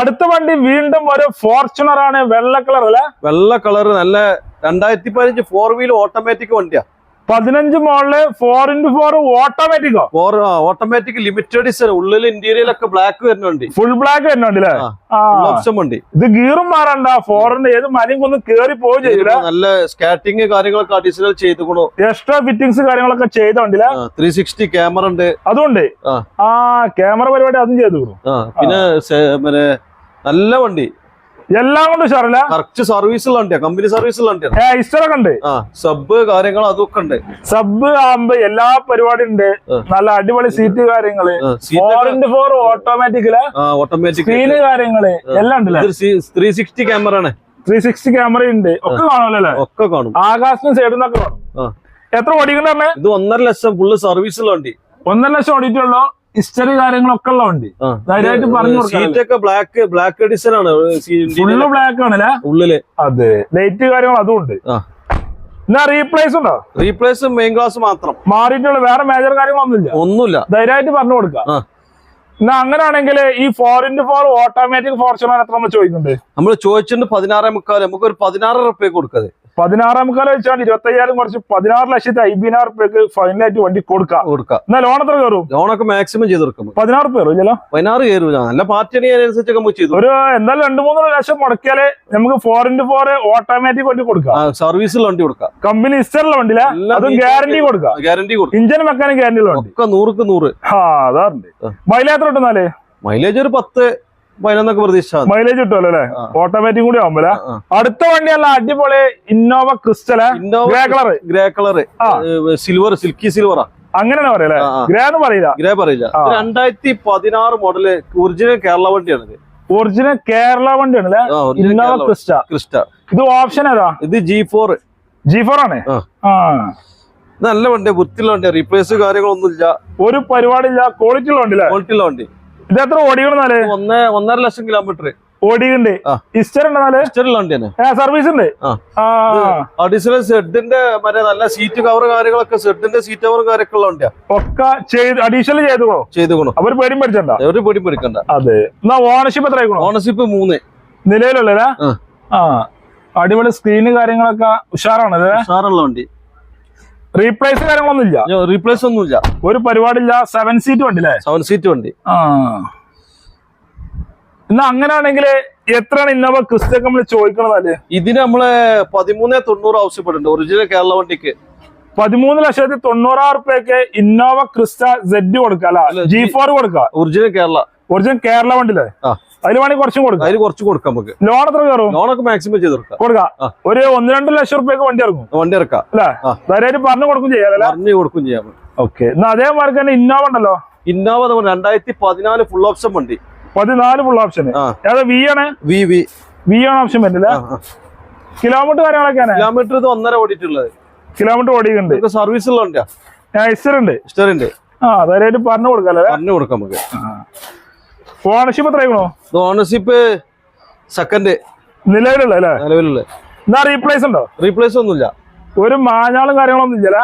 അടുത്ത വണ്ടി വീണ്ടും ഒരു ഫോർച്യൂണർ ആണ് വെള്ള കളർ അല്ലേ? വെള്ള കളർ നല്ല രണ്ടായിരത്തി പതിനഞ്ച് ഫോർ വീൽ ഓട്ടോമാറ്റിക് വണ്ടിയാ. പതിനഞ്ച് മോളിൽ ഫോർ ഇന്റു ഫോർ ഓട്ടോമാറ്റിക്കോ ഫോർ ഓട്ടോമാറ്റിക് ലിമിറ്റഡ് ഉള്ളിൽ ഇന്റീരിയൽ ഒക്കെ ബ്ലാക്ക് വരുന്നുണ്ട് ഫുൾ ബ്ലാക്ക് വരുന്നുണ്ടല്ലേ ഉണ്ട് ആ ഓപ്ഷൻ വണ്ടി. ഇത് ഗീറും മാറണ്ട ഫോറിന്റെ ഏത് മലയും ഒന്ന് കേറി പോയി ചെയ്തില്ല. നല്ല സ്കാറ്റിംഗ് കാര്യങ്ങളൊക്കെ അഡീഷണൽ ചെയ്തുകൊണ്ടു എക്സ്ട്രാ ഫിറ്റിംഗ്സ് കാര്യങ്ങളൊക്കെ ചെയ്തോണ്ടില്ല ത്രീ സിക്സ്റ്റി ക്യാമറ ഉണ്ട്. അതുകൊണ്ട് ആ. ക്യാമറ പരിപാടി അതും ചെയ്തു പിന്നെ നല്ല വണ്ടി. എല്ലാം കൊണ്ട് ഉഷാറില്ല? കറക്റ്റ് സർവീസുള്ള വണ്ടിയാ. കമ്പനി ഏ ഇസ്റ്ററൊക്കെ ഉണ്ട്. സബ് കാര്യങ്ങൾ അതൊക്കെ ഉണ്ട്. സബ് ആകുമ്പോ എല്ലാ പരിപാടി ഉണ്ട്. നല്ല അടിപൊളി സീറ്റ് കാര്യങ്ങൾ. ഫോർ ഇന്റു ഫോർ ഓട്ടോമാറ്റിക്കൽ ഓട്ടോമാറ്റിക് സ്ക്രീന് കാര്യങ്ങൾ എല്ലാം ഉണ്ടല്ലേ ത്രീ സിക്സ്റ്റി ക്യാമറ ആണ്. ത്രീ സിക്സ്റ്റി ക്യാമറ ഉണ്ട്. ഒക്കെ കാണുമല്ലോ ഒക്കെ കാണും. ആകാശം സൈഡിൽ നിന്നൊക്കെ കാണും. എത്ര ഓടിക്കണ്ടേ ഇത് ഒന്നര ലക്ഷം ഫുള്ള് സർവീസുള്ള വണ്ടി. ഒന്നര ലക്ഷം ഓടിയിട്ടുള്ളൂ. ഹിസ്റ്ററി കാര്യങ്ങളൊക്കെ ഉള്ള വണ്ടി ധൈര്യമായിട്ട് പറഞ്ഞു കൊടുക്കാം സീറ്റ് ഒക്കെ ബ്ലാക്ക് ബ്ലാക്ക് എഡിഷൻ ആണ്. ഫുള്ള് ബ്ലാക്ക് ആണല്ലേ? ഉള്ളിൽ. അതെ. ലൈറ്റ് കാര്യങ്ങൾ അതും ഉണ്ട്. എന്നാ റീപ്ലേസ് ഉണ്ടോ? റീപ്ലേസ് മെയിൻ ക്ലാസ് മാത്രം. മാറിയിട്ടുള്ള വേറെ മേജർ കാര്യങ്ങളൊന്നുമില്ല. ഒന്നുമില്ല. ധൈര്യമായിട്ട് പറഞ്ഞു കൊടുക്കാം. എന്നാ അങ്ങനെയാണെങ്കിൽ ഈ four into four automatic Fortuner എത്ര നമ്മൾ ചോദിക്കുന്നുണ്ട്? നമ്മൾ ചോദിച്ചിട്ട് പതിനാറേ മുക്കാൽ നമുക്ക് ഒരു പതിനാറ് റുപ്യ കൊടുക്കത് പതിനാറാം കാലം വെച്ചാൽ ഇരുപത്തി അയ്യായിരം കുറച്ച് പതിനാറ് ലക്ഷത്തി അയ്യായിരം റുപ്യക്ക് ഫൈനലായിട്ട് വണ്ടി കൊടുക്കാം. കൊടുക്കാം. എന്നാ ലോൺ എത്ര കയറും? ലോണൊക്കെ മാക്സിമം ചെയ്ത് കൊടുക്കും. പതിനാറ് റുപ്യ കയറും ഇല്ലല്ലോ? പതിനാറ് കയറൂല. നല്ല പാർട്ടി അനുസരിച്ചൊക്കെ നമുക്ക് ചെയ്തു ഒരു എന്തായാലും രണ്ടു മൂന്ന് ലക്ഷം മുടക്കിയാലേ നമുക്ക് ഫോർ ഇന്റു ഫോർ ഓട്ടോമാറ്റിക് വണ്ടി കൊടുക്കാം. സർവീസിൽ വണ്ടി കൊടുക്കാം. കമ്പനി ഹിസ്റ്ററിലെ വണ്ടിയില്ല അതും ഗ്യാരണ്ടി കൊടുക്കാം. ഗ്യാരണ്ടി കൊടുക്കും. ഇഞ്ചിൻ മെക്കാനിക് ഗ്യാരണ്ടി ഒക്കെ നൂറുക്ക് നൂറ്. ആ അതാറുണ്ട്. മൈലേജ് എത്ര കിട്ടുന്നാലേ മൈലേജ് ഒരു പത്ത് പ്രതീക്ഷ മൈലേജ് കിട്ടുമല്ലോ അല്ലെ? ഓട്ടോമാറ്റിക് കൂടി ആവുമ്പോ അടുത്ത വണ്ടിയല്ല അടിപൊളി Innova Crysta grey colour grey colour silver silky സിൽവറാ അങ്ങനെയാണ് പറയല്ലേ. ഗ്രേ എന്ന് പറയില്ല. ഗ്രേ പറയില്ല. രണ്ടായിരത്തി പതിനാറ് മോഡൽ ഒറിജിനൽ കേരള വണ്ടിയാണ് ഒറിജിനൽ കേരള വണ്ടിയാണ് അല്ലേ? ഇന്നോവ ക്രിസ്റ്റ ക്രിസ്റ്റ ഇത് ഓപ്ഷൻ ഏതാ? ഇത് ജി ഫോർ ജി ഫോർ ആണ്? നല്ല വണ്ടിയാ വൃത്തിയുള്ള വണ്ടിയാ റീപ്ലേസ് കാര്യങ്ങളൊന്നും ഇല്ല ഒരു പരിപാടിയില്ല. ക്വാളിറ്റി ഉള്ള വണ്ടി ക്വാളിറ്റി ഉള്ള വണ്ടി. ഇത് എത്ര ഓടിക്കണെന്നാൽ ഒന്ന് ഒന്നര ലക്ഷം കിലോമീറ്റർ. ഓടിയുണ്ട്. ഹിസ്റ്റർ സർവീസ് ഉണ്ട്. അഡീഷണൽ സെഡിന്റെ മറ്റേ നല്ല സീറ്റ് കവർ കാര്യങ്ങളൊക്കെ സെഡിന്റെ സീറ്റ് കവർ കാര്യമൊക്കെ ഉള്ള വണ്ടിയാ. ഒക്കെ ചെയ്ത് അഡീഷണൽ ചെയ്തുക്കണോ? ചെയ്തുകൊണു അവർ പേടിയും പഠിച്ചണ്ട ഒരു പൊടി പഠിക്കണ്ട അതെ. എന്നാ ഓണർഷിപ്പ് എത്ര ഓണർഷിപ്പ് മൂന്ന്. ആ. അടിപൊളി സ്ക്രീന് കാര്യങ്ങളൊക്കെ ഉഷാറാണ് ഉഷാറുള്ള വണ്ടി. റീപ്ലേസ് കാര്യങ്ങളൊന്നും ഇല്ല റീപ്ലേസ് ഒന്നുമില്ല. ഒരു പരിപാടിയില്ല സെവൻ സീറ്റ് വണ്ടി അല്ലേ സെവൻ സീറ്റ് വണ്ടി. ആ. എന്നാ അങ്ങനെയാണെങ്കിൽ എത്രയാണ് ഇന്നോവ ക്രിസ്റ്റൊക്കെ നമ്മൾ ചോദിക്കണതല്ലേ? ഇതിന് നമ്മൾ പതിമൂന്നേ തൊണ്ണൂറ് ആവശ്യപ്പെടുന്നുണ്ട് ഒറിജിനൽ കേരള വണ്ടിക്ക്. പതിമൂന്ന് ലക്ഷത്തി തൊണ്ണൂറായിരം റുപ്യക്ക് ഇന്നോവ ക്രിസ്റ്റ സെഡ് കൊടുക്കാം അല്ല, ജി ഫോർ കൊടുക്കാം ഒറിജിനൽ കേരള. ഒറിജിനൽ കേരള വണ്ടിയില്ലേ? ആ. അതിൽ വേണമെങ്കിൽ കുറച്ചും കൊടുക്കാം. അതിന് കുറച്ച് കൊടുക്കാം നമുക്ക്. ലോൺ എത്ര കയറും? ലോണൊക്കെ മാക്സിമം ചെയ്ത് കൊടുക്കാം. കൊടുക്കാം. ഒരു ഒന്ന് രണ്ട് ലക്ഷം റുപ്യക്ക് വണ്ടി ഇറങ്ങും. വണ്ടി ഇറക്കാം. അല്ലേ. ധൈര്യമായിട്ട് പറഞ്ഞു കൊടുക്കും ചെയ്യാം പറഞ്ഞു കൊടുക്കും ചെയ്യാം. ഓക്കെ. എന്നാ അതേമാതിരി തന്നെ ഇന്നോവ ഉണ്ടല്ലോ? ഇന്നോവ രണ്ടായിരത്തി പതിനാല് ഫുൾ ഓപ്ഷൻ വണ്ടി. പതിനാല് ഫുൾ ഓപ്ഷൻ ഏതാ വി ആണ്? വി വി വി ആണ് ഓപ്ഷൻ പറ്റില്ല കിലോമീറ്റർ കാര്യങ്ങളൊക്കെയാണ് കിലോമീറ്റർ ഇത് ഒന്നര ഓടിയിട്ടുള്ളത്. കിലോമീറ്റർ ഓടിയിട്ടുണ്ട്. സർവീസ് ഉള്ള വണ്ടിയാ? ഞാൻ ഹിസ്റ്റർ ഉണ്ട്. ആ അതായത് പറഞ്ഞു കൊടുക്കാം പറഞ്ഞു കൊടുക്കാം നമുക്ക്. ഓണർഷിപ്പ് എത്ര ആയിക്കണോ? ഇത് ഓണർഷിപ്പ് സെക്കൻഡ് നിലവിലുള്ള അല്ലേ? നിലവിലുള്ള. എന്നാ റീപ്ലേസ് ഉണ്ടോ? റീപ്ലേസ് ഒന്നുമില്ല. ഒരു മാഞ്ഞാളും കാര്യങ്ങളൊന്നും ഇല്ല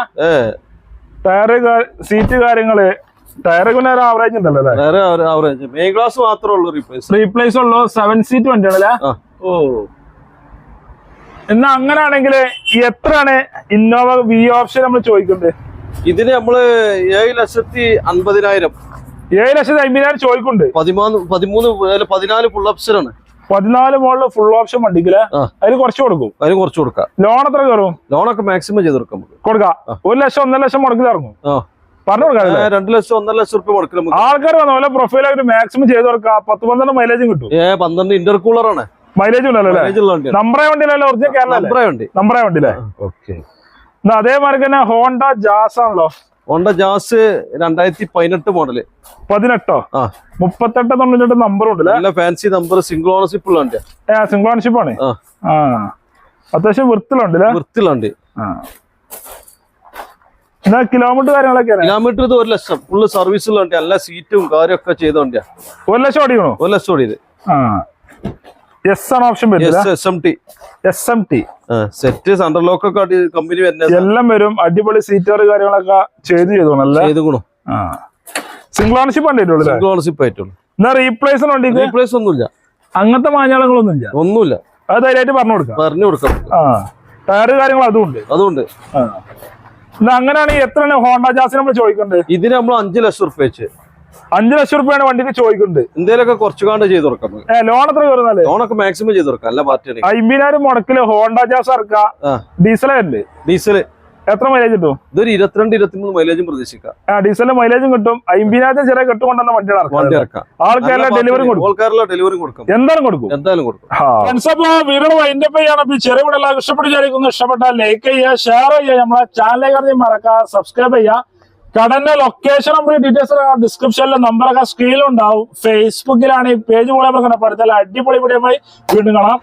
ടയറ് സീറ്റ് കാര്യങ്ങൾ ടയറ് പിന്നെ ഒരു ആവറേജ് ഉണ്ടല്ലോ അല്ലേ? വേറെ ആവറേജ് മെയിൻ ക്ലാസ് മാത്രമേ ഉള്ളൂ റീപ്ലേസ് റീപ്ലേസ് ഉള്ളു. സെവൻ സീറ്റ് വണ്ടിയാണല്ലേ? ഓ. എന്നാ അങ്ങനെയാണെങ്കിൽ എത്രയാണ് ഇന്നോവ വി ഓപ്ഷൻ നമ്മൾ ചോദിക്കുന്നത് ഇതിന് നമ്മൾ ഏഴ് ലക്ഷത്തി അൻപതിനായിരം. ഏഴ് ലക്ഷത്തി അമ്പതിനായിരം ചോദിക്കുന്നുണ്ട്. പതിമൂന്ന് പതിമൂന്ന് അല്ല പതിനാല് ഫുൾ ഓപ്ഷൻ ആണ്. പതിനാല് മോളിൽ ഫുൾ ഓപ്ഷൻ വണ്ടിക്കിൽ അതിന് കുറച്ച് കൊടുക്കും. അതിന് കുറച്ച് കൊടുക്കാം. ലോൺ എത്ര കയറും? ലോണൊക്കെ മാക്സിമം ചെയ്ത് കൊടുക്കാം കൊടുക്കാം. ഒരു ലക്ഷം ഒന്നര ലക്ഷം മുടക്കി ഇറങ്ങും പറഞ്ഞു കൊടുക്കാം രണ്ട് ലക്ഷം ഒന്നര ലക്ഷം റുപ്യ മുടക്കാം നമുക്ക്. ആൾക്കാർ വന്ന പോലെ പ്രൊഫൈലായിട്ട് മാക്സിമം ചെയ്ത് കൊടുക്കാം. പത്ത് പന്ത്രണ്ട് മൈലേജും കിട്ടും. ഏ പന്ത്രണ്ട് ഇന്റർകൂളർ ആണ്. മൈലേജ് ഉണ്ടല്ലോ നമ്പറേ വണ്ടിയിലല്ലേ ഒറിജിനൽ കേരള നമ്പറേ വണ്ടി. നമ്പറേ ഓക്കെ. എന്നാ അതേമാതിരി തന്നെ ഹോണ്ട ജാസ് ആണല്ലോ ഹോണ്ട ജാസ് രണ്ടായിരത്തി പതിനെട്ട് മോഡൽ പതിനെട്ടോ? ആ. മുപ്പത്തെട്ട് തൊണ്ണൂറ്റെട്ട് നമ്പർ ഉണ്ടല്ലേ നല്ല ഫാൻസി നമ്പർ സിംഗിൾ ഓണർഷിപ്പ് ഉള്ള സിംഗിൾ ഓണർഷിപ്പ് ആണ്. ആ. അത്യാവശ്യം വൃത്തിലുണ്ട് എന്നാ കിലോമീറ്റർ കാര്യങ്ങളൊക്കെ കിലോമീറ്റർ ഇത് ഒരു ലക്ഷം. ഫുള്ള് സർവീസ് എല്ലാ സീറ്റും കാര്യമൊക്കെ ചെയ്തോണ്ടിയാ ഒരു ലക്ഷം ഓടിക്കണോ? ഒരു ലക്ഷം ഓടിയത്. ആ. എസ് ആണ് ഓപ്ഷൻ സെറ്റ് ലോക്ക് ഒക്കെ കമ്പനി എല്ലാം വരും. അടിപൊളി സീറ്റർ കാര്യങ്ങളൊക്കെ ചെയ്ത് ചെയ്തു അല്ലേ? ചെയ്ത് ഗുണം സിംഗിൾ ഓണർഷിപ്പ് സിംഗിൾ ഓണർഷിപ്പ് ആയിട്ടുള്ളൂ. എന്നാ റീപ്ലേസ് റീപ്ലേസ് ഒന്നുമില്ല. അങ്ങനത്തെ മാഞ്ഞാളങ്ങളൊന്നും ഇല്ല ഒന്നുമില്ല. അത് ധൈര്യമായിട്ട് പറഞ്ഞു കൊടുക്കാം. പറഞ്ഞു കൊടുക്കാം. ആ. ടയർ കാര്യങ്ങൾ അതുണ്ട്. അതുണ്ട്. എന്നാ അങ്ങനെയാണെങ്കിൽ എത്രയാണ് ഹോണ്ട ജാസ് നമ്മൾ ചോദിക്കേണ്ടത് ഇതിന് നമ്മൾ അഞ്ചു ലക്ഷം റുപ്യ വെച്ച്. അഞ്ചു ലക്ഷം റുപ്യാണ് വണ്ടിക്ക് ചോദിക്കുന്നുണ്ട് എന്തേലൊക്കെ കുറച്ചു കാണ്ട് ചെയ്ത് കൊടുക്കാം. ലോൺ എത്ര കയറുന്നാൽ ലോണൊക്കെ മാക്സിമം ചെയ്ത് കൊടുക്കാം അല്ല പാർട്ടി അമ്പതിനായിരം മുടക്കിൽ ഹോണ്ട ജാസ് ഇറക്കാം ഡീസൽ ഡീസലല്ലേ ഡീസൽ. എത്ര മൈലേജ് കിട്ടും? ഇതൊരു ഇരുപത്തിരണ്ട് ഇരുപത്തിമൂന്ന് മൈലേജും പ്രതീക്ഷിക്കാം. ആ ഡീസലിന് മൈലേജും കിട്ടും. അമ്പതിനായിരം ചെറിയ കെട്ടുകൊണ്ടുവന്ന വണ്ടിയാണ് വണ്ടി ഇറക്കാം ആൾക്കാരെല്ലാം ഡെലിവറി കൊടുക്കും. ആൾക്കാരെല്ലാം ഡെലിവറി കൊടുക്കും. എന്തായാലും കൊടുക്കും. എന്തായാലും കൊടുക്കും. വൈൻഡ് അപ്പ് ചെയ്യാണ് അപ്പൊ ഈ ചെറിയ വീഡിയോ എല്ലാവർക്കും ഇഷ്ടപ്പെട്ട് വിചാരിക്കുന്നു ഇഷ്ടപ്പെട്ടാൽ ലൈക്ക് ചെയ്യുക ഷെയർ ചെയ്യുക. നമ്മളെ ചാനലിലേക്ക് മറക്കുക സബ്സ്ക്രൈബ് ചെയ്യുക. കടന്റെ ലൊക്കേഷൻ നമ്മൾ ഡീറ്റെയിൽസ് ഡിസ്ക്രിപ്ഷനിലെ നമ്പറൊക്കെ സ്ക്രീനിലുണ്ടാവും ഫേസ്ബുക്കിലാണ് ഈ പേജ് പോലെ കണ്ടപ്പെടുത്തൽ അടിപൊളി വീഡിയോ വീണ്ടും കാണാം.